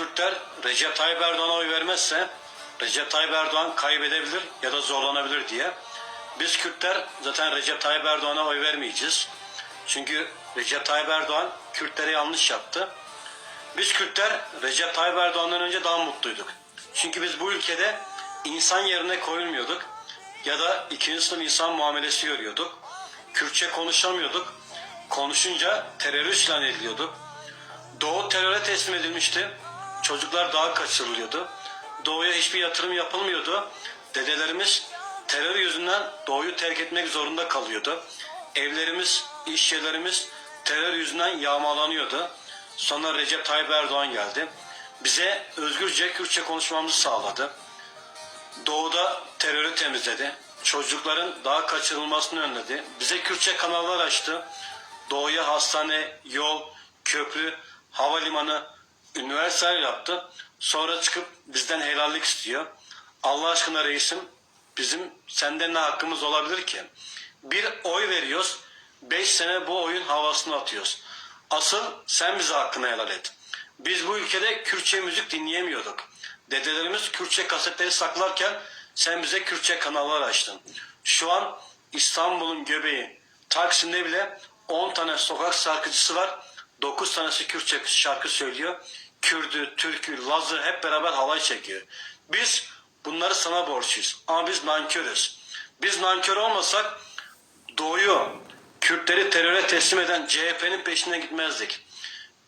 Kürtler Recep Tayyip Erdoğan'a oy vermezse Recep Tayyip Erdoğan kaybedebilir ya da zorlanabilir diye. Biz Kürtler zaten Recep Tayyip Erdoğan'a oy vermeyeceğiz. Çünkü Recep Tayyip Erdoğan Kürtlere yanlış yaptı. Biz Kürtler Recep Tayyip Erdoğan'dan önce daha mutluyduk. Çünkü biz bu ülkede insan yerine koyulmuyorduk ya da ikinci sınıf insan muamelesi görüyorduk. Kürtçe konuşamıyorduk. Konuşunca terörist ilan ediliyorduk. Doğu teröre teslim edilmişti. Çocuklar daha kaçırılıyordu. Doğuya hiçbir yatırım yapılmıyordu. Dedelerimiz terör yüzünden doğuyu terk etmek zorunda kalıyordu. Evlerimiz, iş yerlerimiz terör yüzünden yağmalanıyordu. Sonra Recep Tayyip Erdoğan geldi. Bize özgürce Kürtçe konuşmamızı sağladı. Doğuda terörü temizledi. Çocukların daha kaçırılmasını önledi. Bize Kürtçe kanallar açtı. Doğuya hastane, yol, köprü, havalimanı, üniversite yaptı. Sonra çıkıp bizden helallik istiyor. Allah aşkına reisim bizim senden ne hakkımız olabilir ki? Bir oy veriyoruz. Beş sene bu oyun havasını atıyoruz. Asıl sen bize hakkını helal et. Biz bu ülkede Kürtçe müzik dinleyemiyorduk. Dedelerimiz Kürtçe kasetleri saklarken sen bize Kürtçe kanallar açtın. Şu an İstanbul'un göbeği Taksim'de bile 10 tane sokak şarkıcısı var. 9 tanesi Kürtçe şarkı söylüyor. Kürdü, Türkü, Lazı hep beraber halay çekiyor. Biz bunları sana borçluyuz. Ama biz nankörüz. Biz nankör olmasak Doğuyu, Kürtleri teröre teslim eden CHP'nin peşinden gitmezdik.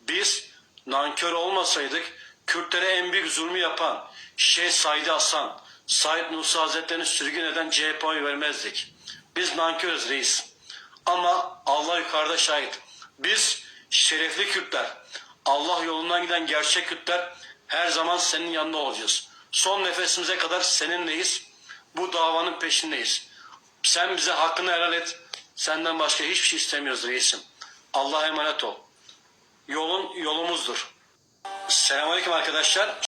Biz nankör olmasaydık Kürtlere en büyük zulmü yapan Şeyh Said Hasan, Said Nursi Hazretleri'ni sürgün eden CHP'ye vermezdik. Biz nankörüz reis. Ama Allah yukarıda şahit. Biz şerefli Kürtler, Allah yolundan giden gerçek Kürtler her zaman senin yanında olacağız. Son nefesimize kadar seninleyiz. Bu davanın peşindeyiz. Sen bize hakkını helal et. Senden başka hiçbir şey istemiyoruz reisim. Allah'a emanet ol. Yolun yolumuzdur. Selamünaleyküm arkadaşlar.